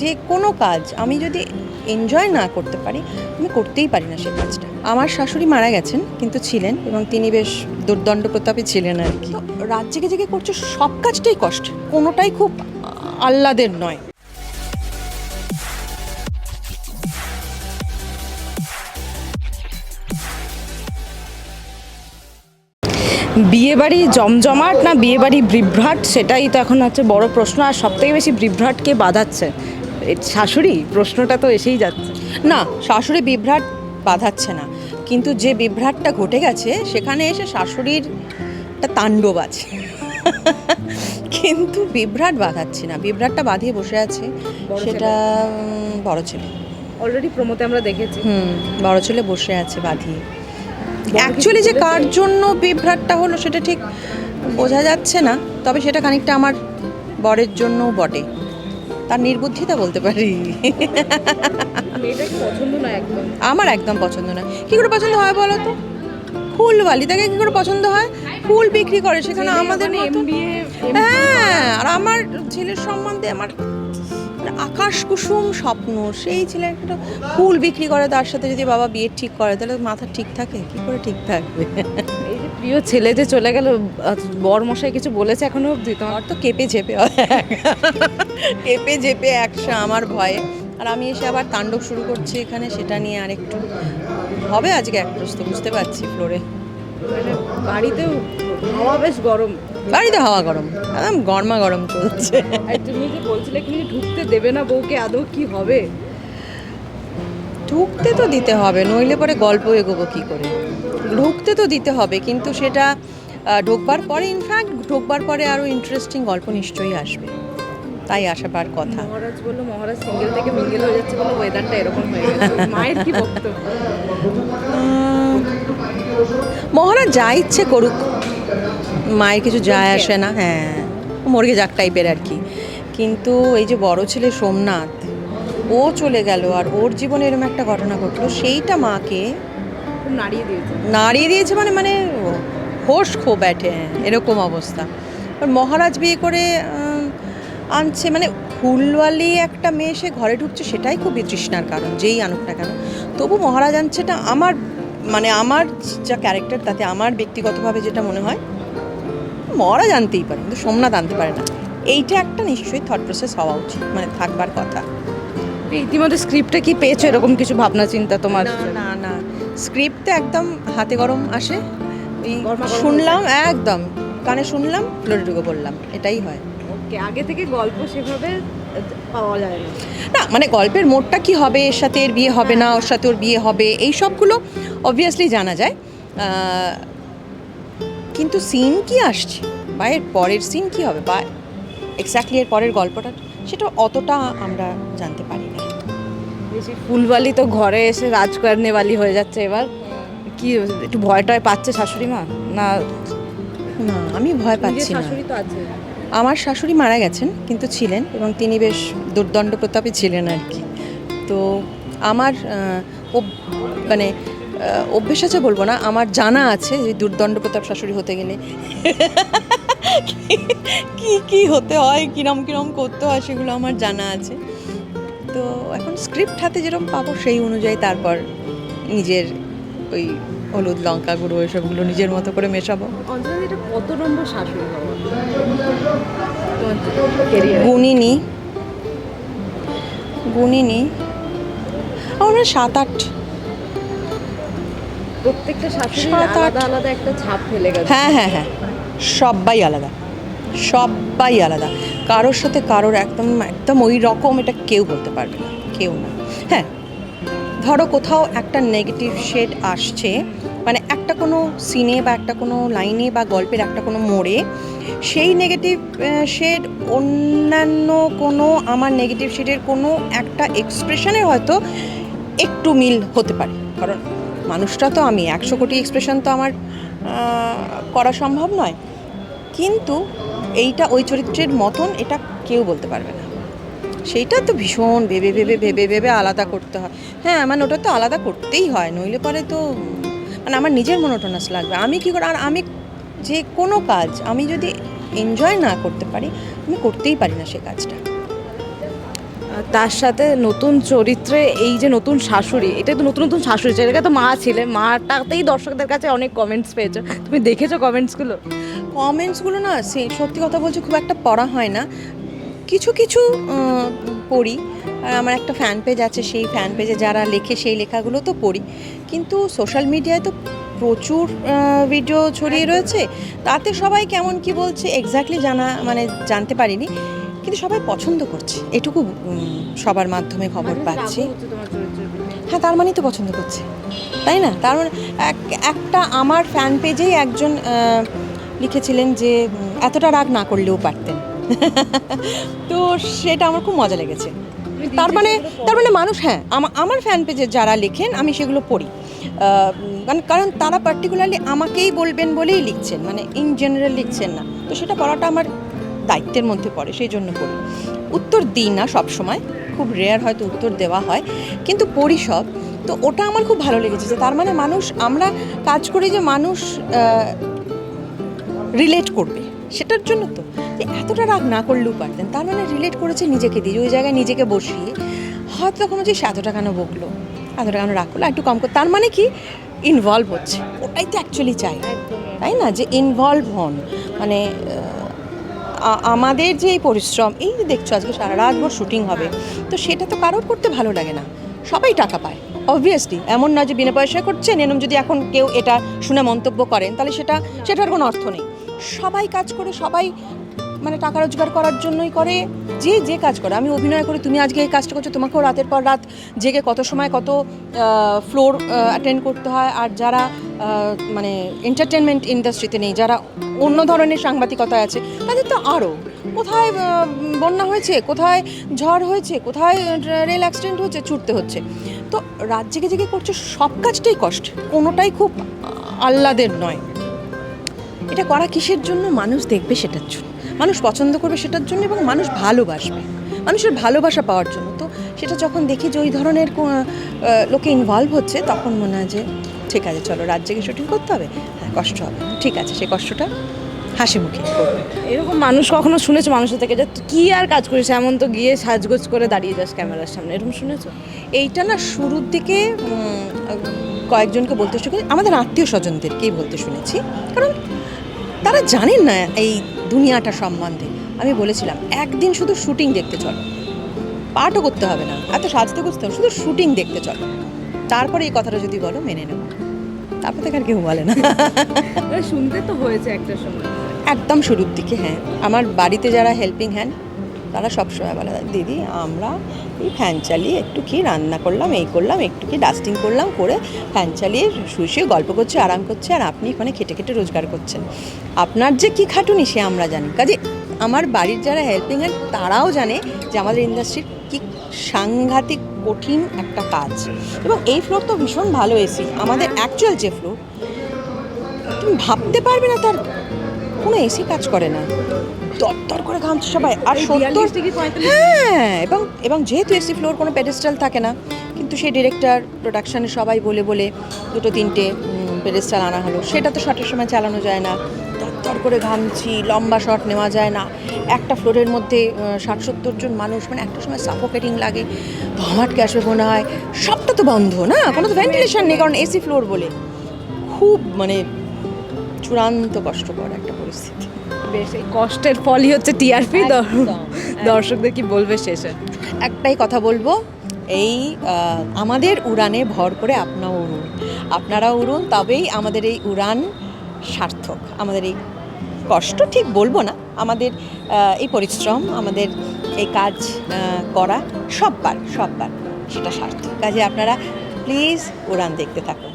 যে কোনো কাজ আমি যদি এনজয় না করতে পারি আমি করতেই পারি না সেই কাজটা। আমার শাশুড়ি মারা গেছেন কিন্তু ছিলেন এবং তিনি বেশ দুর্দণ্ড প্রতাপী ছিলেন আর কি। তো রাত জেগে জেগে করছ সব কাজটাই কষ্ট কোনোটাই খুব আহ্লাদের নয়। বিয়েবাড়ি জমজমাট না বিয়েবাড়ি বিভ্রাট সেটাই তো এখন হচ্ছে বড় প্রশ্ন আর সবথেকে বেশি বিভ্রাটকে বাধাচ্ছে। শাশুড়ি প্রশ্নটা তো এসেই যাচ্ছে। না শাশুড়ি বিভ্রাট বাধাচ্ছে না। কিন্তু যে বিভ্রাটটা ঘটে গেছে সেখানে এসে শাশুড়ির একটা তাণ্ডব আছে। কিন্তু বিভ্রাট বাঁধাচ্ছে না। বিভ্রাটটা বাঁধিয়ে বসে আছে সেটা বড় ছেলে। অলরেডি প্রমোতে আমরা দেখেছি। হুম বড় ছেলে বসে আছে বাঁধিয়ে। অ্যাকচুয়ালি যে কার জন্য বিভ্রাটটা হলো সেটা ঠিক বোঝা যাচ্ছে না তবে সেটা খানিকটা আমার বরের জন্যও বটে। তার নির্বুদ্ধিতা বলতে পারি। আমার একদম পছন্দ না কি করে পছন্দ হয় বলো তো? ফুলবালি তাকে কি করে পছন্দ হয়? ফুল বিক্রি করে সেখানে আমাদের এমবিএ হ্যাঁ আর আমার ছেলের সম্বন্ধে আমার মানে আকাশ কুসুম স্বপ্ন। সেই ছেলে একটা ফুল বিক্রি করে তার সাথে যদি বাবা বিয়ে ঠিক করে তাহলে মাথা ঠিক থাকে? কি করে ঠিক থাকবে? প্রিয় ছেলে যে চলে গেল বর মশাই কিছু বলেছে এখনও? অবধি তোমার তো কেঁপে ঝেপে কেঁপে ঝেপে একসা আমার ভয়ে। আর আমি এসে আবার তাণ্ডব শুরু করছি এখানে সেটা নিয়ে আরেকটু হবে আজকে এক প্রস্ত বুঝতে পারছি ফ্লোরে। বাড়িতেও হাওয়া বেশ গরম। বাড়িতে হাওয়া গরম একদম গরমা গরম চলছে। আর তুমি যে বলছিলে কি ঢুকতে দেবে না বউকে আদৌ কি হবে? ঢুকতে তো দিতে হবে নইলে পরে গল্প এগোবো কী করে? ঢুকতে তো দিতে হবে কিন্তু সেটা ঢোকবার পরে ইনফ্যাক্ট ঢোকবার পরে আরও ইন্টারেস্টিং গল্প নিশ্চয়ই আসবে। তাই আসাবার কথা। মহারাজ বলল মহারাজ সিঙ্গেল থেকে মিঙ্গেল হয়ে যাচ্ছে বলে ওয়েদারটা এরকম হয়ে গেছে। মায়ের কি বক্তব্য মহারাজ যা ইচ্ছে করুক মায়ের কিছু যায় আসে না হ্যাঁ মর্গে যাক টাইপের আর কি। কিন্তু এই যে বড় ছেলে সোমনাথ ও চলে গেল আর ওর জীবনে এরকম একটা ঘটনা ঘটলো সেইটা মাকে নাড়িয়ে দিয়েছে। নাড়িয়ে দিয়েছে মানে মানে হোশ খো ব্যাটে এরকম অবস্থা। আর মহারাজ বিয়ে করে আনছে মানে ফুলওয়ালি একটা মেয়ে সে ঘরে ঢুকছে সেটাই খুব বিতৃষ্ণার কারণ যেই আনুক না কেন। তবু মহারাজ আনছে আনছেটা আমার মানে আমার যা ক্যারেক্টার তাতে আমার ব্যক্তিগতভাবে যেটা মনে হয় মহারাজ আনতেই পারে কিন্তু সোমনাথ আনতে পারে না। এইটা একটা নিশ্চয়ই থট প্রসেস হওয়া উচিত মানে থাকবার কথা। ইতিমধ্যে স্ক্রিপ্টে কি পেয়েছ এরকম কিছু ভাবনা চিন্তা তোমার? না না না। স্ক্রিপ্টে একদম হাতে গরম আসে। শুনলাম একদম। কানে শুনলাম ফ্লোরে ঢুকে পড়লাম এটাই হয়। ওকে আগে থেকে গল্প সেভাবে পাওয়া যায় না। না মানে গল্পের মোড়টা কি হবে এর সাথে এর বিয়ে হবে না ওর সাথে ওর বিয়ে হবে এই সবগুলো অবভিয়াসলি জানা যায়। কিন্তু সিন কি আসছে? বা এর পরের সিন কি হবে? বা এক্স্যাক্টলি এর পরের গল্পটা সেটা অতটা আমরা জানতে পারি বেশি ফুলবালি তো ঘরে এসে রাজ করনেওয়ালি হয়ে যাচ্ছে এবার। কি একটু ভয় টয় পাচ্ছে শাশুড়ি মা? না? না আমি ভয় পাচ্ছি না। শাশুড়ি তো আছে। আমার শাশুড়ি মারা গেছেন কিন্তু ছিলেন এবং তিনি বেশ দুর্দণ্ড প্রতাপী ছিলেন আর কি। তো আমার মানে অভ্যেস আছে বলব না আমার জানা আছে যে দুর্দণ্ড প্রতাপ শাশুড়ি হতে গেলে। কি কি হতে হয় কিরম কিরম করতে হয় সেগুলো আমার জানা আছে। তো এখন স্ক্রিপ্ট হাতে যেরকম পাবো সেই অনুযায়ী তারপর নিজের ওই হলুদ লঙ্কা গুঁড়ো এসবগুলো নিজের মতো করে মেশাবো। এটা কত নম্বর শাশুড়ি গুণিনি। গুণিনি। আমার সাত আট। প্রত্যেকটা শাশুড়ি। আলাদা আলাদা একটা ছাপ ফেলে গেছে। হ্যাঁ হ্যাঁ হ্যাঁ। সবাই আলাদা। সবাই আলাদা। কারোর সাথে কারোর একদম একদম ওই রকম এটা কেউ বলতে পারবে না, কেউ না। হ্যাঁ ধরো কোথাও একটা নেগেটিভ শেড আসছে মানে একটা কোনো সিনে বা একটা কোনো লাইনে বা গল্পের একটা কোনো মোড়ে, সেই নেগেটিভ শেড অন্যান্য কোনো আমার নেগেটিভ শেডের কোনো একটা এক্সপ্রেশনের হয়তো একটু মিল হতে পারে। কারণ মানুষটা তো আমি, একশো কোটি এক্সপ্রেশন তো আমার করা সম্ভব নয়। কিন্তু এইটা ওই চরিত্রের মতন এটা কেউ বলতে পারবে না। সেইটা তো ভীষণ ভেবে ভেবে ভেবে ভেবে আলাদা করতে হয়। হ্যাঁ মানে ওটা তো আলাদা করতেই হয়, নইলে পরে তো মানে আমার নিজের মনোটনাস লাগবে। আমি কী করি, আর আমি যে কোনো কাজ আমি যদি এনজয় না করতে পারি, আমি করতেই পারি না সে কাজটা। তার সাথে নতুন চরিত্রে এই যে নতুন শাশুড়ি, এটা তো নতুন নতুন শাশুড়ি এটাকে তো মা ছিলে, মাটাতেই দর্শকদের কাছে অনেক কমেন্টস পেয়েছ। তুমি দেখেছ কমেন্টসগুলো কমেন্টসগুলো না সত্যি কথা বলছি খুব একটা পড়া হয় না। কিছু কিছু পড়ি। আর আমার একটা ফ্যান পেজ আছে, সেই ফ্যান পেজে যারা লেখে সেই লেখাগুলো তো পড়ি। কিন্তু সোশ্যাল মিডিয়ায় তো প্রচুর ভিডিও ছড়িয়ে রয়েছে। তাতে সবাই কেমন কি বলছে এক্স্যাক্টলি জানা মানে জানতে পারিনি। কিন্তু সবাই পছন্দ করছে। এটুকু সবার মাধ্যমে খবর পাচ্ছি। হ্যাঁ তার মানেই তো পছন্দ করছে। তাই না? তার মানে এক- একটা আমার ফ্যান পেজেই একজন লিখেছিলেন যে এতটা রাগ না করলেও পারতেন। তো সেটা আমার খুব মজা লেগেছে। তার মানে তার মানে মানুষ হ্যাঁ আমা- আমার ফ্যান পেজে যারা লেখেন আমি সেগুলো পড়ি। মানে কারণ তারা পার্টিকুলারলি আমাকেই বলবেন বলেই লিখছেন। মানে ইন জেনারেল লিখছেন না। তো সেটা পড়াটা আমার দায়িত্বের মধ্যে পড়ে, সেই জন্য পড়ি উত্তর দিই না সব সময় খুব রেয়ার হয়তো উত্তর দেওয়া হয়। কিন্তু সব। তো ওটা আমার খুব ভালো লেগেছে যে তার মানে মানুষ, আমরা কাজ করি যে মানুষ রিলেট করবে। সেটার জন্য তো। যে এতটা রাগ না করলেও পারতেন, তার মানে রিলেট করেছে নিজেকে দিয়ে ওই জায়গায় নিজেকে বসিয়ে হয়তো তখন যে সে এতটা কেন বকলো? এতটা কেন রাগ করল? একটু কম করে তার মানে কি? ইনভলভ হচ্ছে। ওটাই তো অ্যাকচুয়ালি চাই। তাই না? যে ইনভলভ হন। মানে আমাদের যে এই পরিশ্রম, এই যে দেখছ আজকে সারা রাত ভোর শুটিং হবে, তো সেটা তো কারোর করতে ভালো লাগে না। সবাই টাকা পায় অবভিয়াসলি এমন নয় যে বিনা পয়সায় করছেন, এরম যদি এখন কেউ এটা শুনে মন্তব্য করেন, তাহলে সেটা, সেটার কোনো অর্থ নেই। সবাই কাজ করে, সবাই মানে টাকা রোজগার করার জন্যই করে, যে যে কাজ করে। আমি অভিনয় করে, তুমি আজকে এই কাজটা করছ, তোমাকেও রাতের পর রাত জেগে কত সময় কত ফ্লোর অ্যাটেন্ড করতে হয়, আর যারা মানে এন্টারটেনমেন্ট ইন্ডাস্ট্রিতে নেই, যারা অন্য ধরনের সাংবাদিকতা আছে, তাদের তো আরও কোথায় বন্যা হয়েছে, কোথায় ঝড় হয়েছে, কোথায় রেল অ্যাক্সিডেন্ট হচ্ছে, ছুটতে হচ্ছে। তো রাত জেগে জেগে করছে, সব কাজটাই কষ্ট, কোনোটাই খুব আহ্লাদের নয়। এটা করা কিসের জন্য? মানুষ দেখবে সেটার জন্য। মানুষ পছন্দ করবে সেটার জন্য এবং মানুষ ভালোবাসবে। মানুষের ভালোবাসা পাওয়ার জন্য। তো সেটা যখন দেখি যে ওই ধরনের লোকে ইনভলভ হচ্ছে, তখন মনে হয় যে ঠিক আছে চলো রাত জেগে শুটিং করতে হবে? হ্যাঁ কষ্ট হবে। ঠিক আছে সেই কষ্টটা হাসি মুখে করবে। এরকম মানুষ কখনো শুনেছো মানুষের থেকে যে কি আর কাজ করিস? এমন তো গিয়ে সাজগোজ করে দাঁড়িয়ে যাস ক্যামেরার সামনে। এরকম শুনেছো? এইটা না শুরুর দিকে কয়েকজনকে বলতে শুনে আমাদের আত্মীয় স্বজনদেরকেই বলতে শুনেছি। কারণ তারা জানেন না এই দুনিয়াটা সম্বন্ধে। আমি বলেছিলাম একদিন শুধু শুটিং দেখতে চলো। পাঠও করতে হবে না। এত সাজতে গুজতে হবে, শুধু শুটিং দেখতে চলো। তারপরে এই কথাটা যদি বলো মেনে নেব। তারপর থেকে আর কেউ বলে না। শুনতে তো হয়েছে একটা সময়। একদম শুরুর দিকে হ্যাঁ। আমার বাড়িতে যারা হেল্পিং হ্যান্ড তারা সবসময় বলে দিদি আমরা এই ফ্যান চালিয়ে একটু কি রান্না করলাম এই করলাম একটু কি ডাস্টিং করলাম করে ফ্যান চালিয়ে শুয়ে শুয়ে গল্প করছে আরাম করছে আর আপনি ওখানে খেটে খেটে রোজগার করছেন। আপনার যে কি খাটুনি সে আমরা জানি। কাজে আমার বাড়ির যারা হেল্পিং হ্যান্ড তারাও জানে যে আমাদের ইন্ডাস্ট্রির কি সাংঘাতিক কঠিন একটা কাজ। এবং এই ফ্লোর তো ভীষণ ভালো এসি আমাদের অ্যাকচুয়াল যে ফ্লোর তুমি ভাবতে পারবে না তার কোনো এসি কাজ করে না। দরদর করে ঘামছে সবাই। আর সত্তর হ্যাঁ এবং এবং যেহেতু এসি ফ্লোর কোনো পেডেস্টাল থাকে না কিন্তু সেই ডিরেক্টর প্রোডাকশানে সবাই বলে বলে দুটো তিনটে পেডেস্টাল আনা হলো। সেটা তো শটের সময় চালানো যায় না। দরদর করে ঘামছি লম্বা শট নেওয়া যায় না। একটা ফ্লোরের মধ্যে ষাট সত্তর জন মানুষ মানে একটা সময় সাফোকেটিং লাগে। ঘমাটকে আসবে মনে হয় সবটা তো বন্ধ না? কোনো তো ভেন্টিলেশন নেই কারণ এসি ফ্লোর বলে। খুব মানে চূড়ান্ত কষ্টকর একটা পরিস্থিতি। বেশ এই কষ্টের ফলই হচ্ছে টিআরপি দর্শকদের কি বলবে শেষে? একটাই কথা বলব এই আমাদের উড়ানে ভর করে আপনাও উড়ুন। আপনারা উড়ুন, তবেই আমাদের এই উড়ান সার্থক। আমাদের এই কষ্ট ঠিক বলব না, আমাদের এই পরিশ্রম, আমাদের এই কাজ করা সববার সববার সেটা সার্থক। কাজে আপনারা প্লিজ উড়ান দেখতে থাকুন।